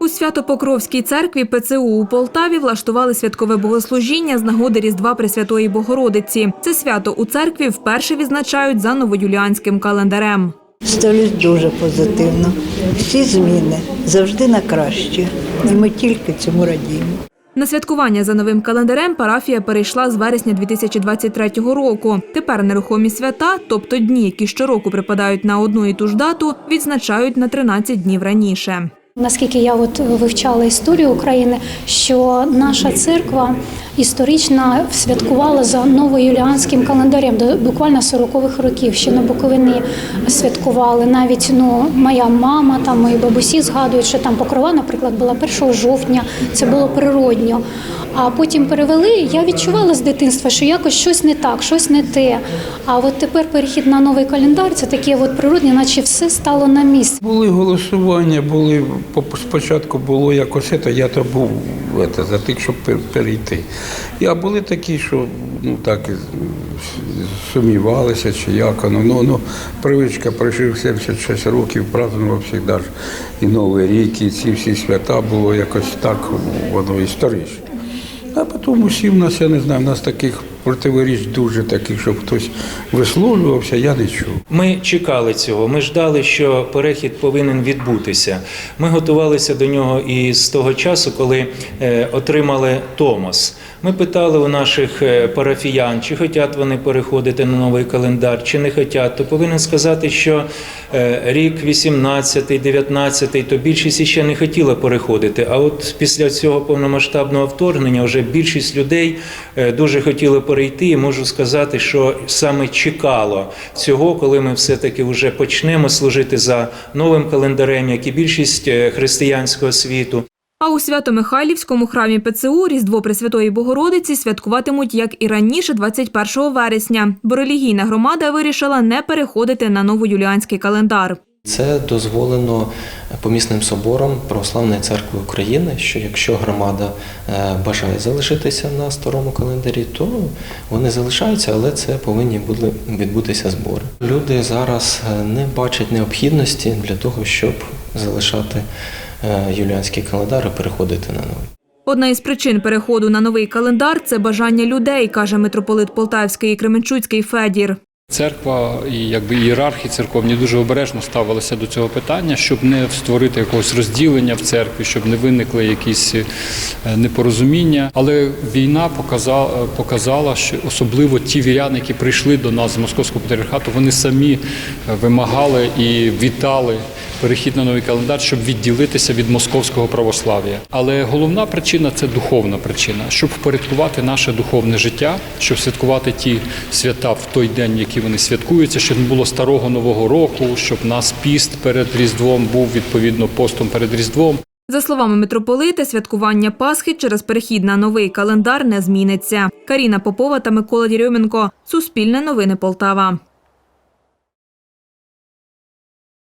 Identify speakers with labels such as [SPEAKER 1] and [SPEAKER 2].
[SPEAKER 1] У Свято-Покровській церкві ПЦУ у Полтаві влаштували святкове богослужіння з нагоди Різдва Пресвятої Богородиці. Це свято у церкві вперше відзначають за новоюліанським календарем.
[SPEAKER 2] Ставлюсь дуже позитивно. Всі зміни завжди на краще. І ми тільки цьому радіємо.
[SPEAKER 1] На святкування за новим календарем парафія перейшла з вересня 2023 року. Тепер нерухомі свята, тобто дні, які щороку припадають на одну і ту ж дату, відзначають на 13 днів раніше.
[SPEAKER 3] Наскільки я от вивчала історію України, що наша церква історично святкувала за новоюліанським календарем буквально 40-х років. Ще на Буковині святкували. Навіть ну моя мама, там мої бабусі згадують, що там покрова, наприклад, була 1 жовтня. Це було природньо. А потім перевели. Я відчувала з дитинства, що якось щось не так, щось не те. А от тепер перехід на новий календар це таке от природне, наче все стало на місце.
[SPEAKER 4] Були голосування, були по- спочатку було якось це, я то був це, за тих, щоб пер- А були такі, що ну так сумнівалися, чи як воно. Ну, ну, привичка прожив 76 років, празднував завжди і Новий рік, і ці всі свята було якось так, воно історично. А потім усі в нас, я не знаю, в нас таких противоріч дуже таких, щоб хтось висловлювався, я не чув.
[SPEAKER 5] Ми чекали цього. Ми ждали, що перехід повинен відбутися. Ми готувалися до нього і з того часу, коли е, отримали Томос. Ми питали у наших е, парафіян, чи хочуть вони переходити на новий календар, чи не хочуть. То повинен сказати, що е, рік 18, 19, то більшість іще не хотіла переходити. А от після цього повномасштабного вторгнення вже більшість людей дуже хотіли перейти. І можу сказати, що саме чекало цього, коли ми все-таки вже почнемо служити за новим календарем, як і більшість е, християнського світу.
[SPEAKER 1] А у Свято-Михайлівському храмі ПЦУ Різдво Пресвятої Богородиці святкуватимуть, як і раніше, 21 вересня, бо релігійна громада вирішила не переходити на новоюліанський календар.
[SPEAKER 6] Це дозволено помісним собором Православної церкви України, що якщо громада е, бажає залишитися на старому календарі, то вони залишаються, але це повинні були відбутися збори. Люди зараз е, не бачать необхідності для того, щоб залишати е, юліанський календар і переходити на новий.
[SPEAKER 1] Одна із причин переходу на новий календар це бажання людей, каже митрополит Полтавський і Кременчуцький Федір.
[SPEAKER 7] Церква і якби ієрархи церковні дуже обережно ставилися до цього питання, щоб не створити якогось розділення в церкві, щоб не виникли якісь е, непорозуміння. Але війна показала, показала, що особливо ті віряни, які прийшли до нас з московського патріархату, вони самі е, вимагали і вітали перехід на новий календар, щоб відділитися від московського православ'я. Але головна причина це духовна причина, щоб впорядкувати наше духовне життя, щоб святкувати ті свята в той день, які вони святкуються, щоб не було старого нового року, щоб нас піст перед Різдвом був відповідно постом перед Різдвом.
[SPEAKER 1] За словами митрополита, святкування Пасхи через перехід на новий календар не зміниться. Каріна Попова та Микола Дірьоменко. Суспільне новини Полтава.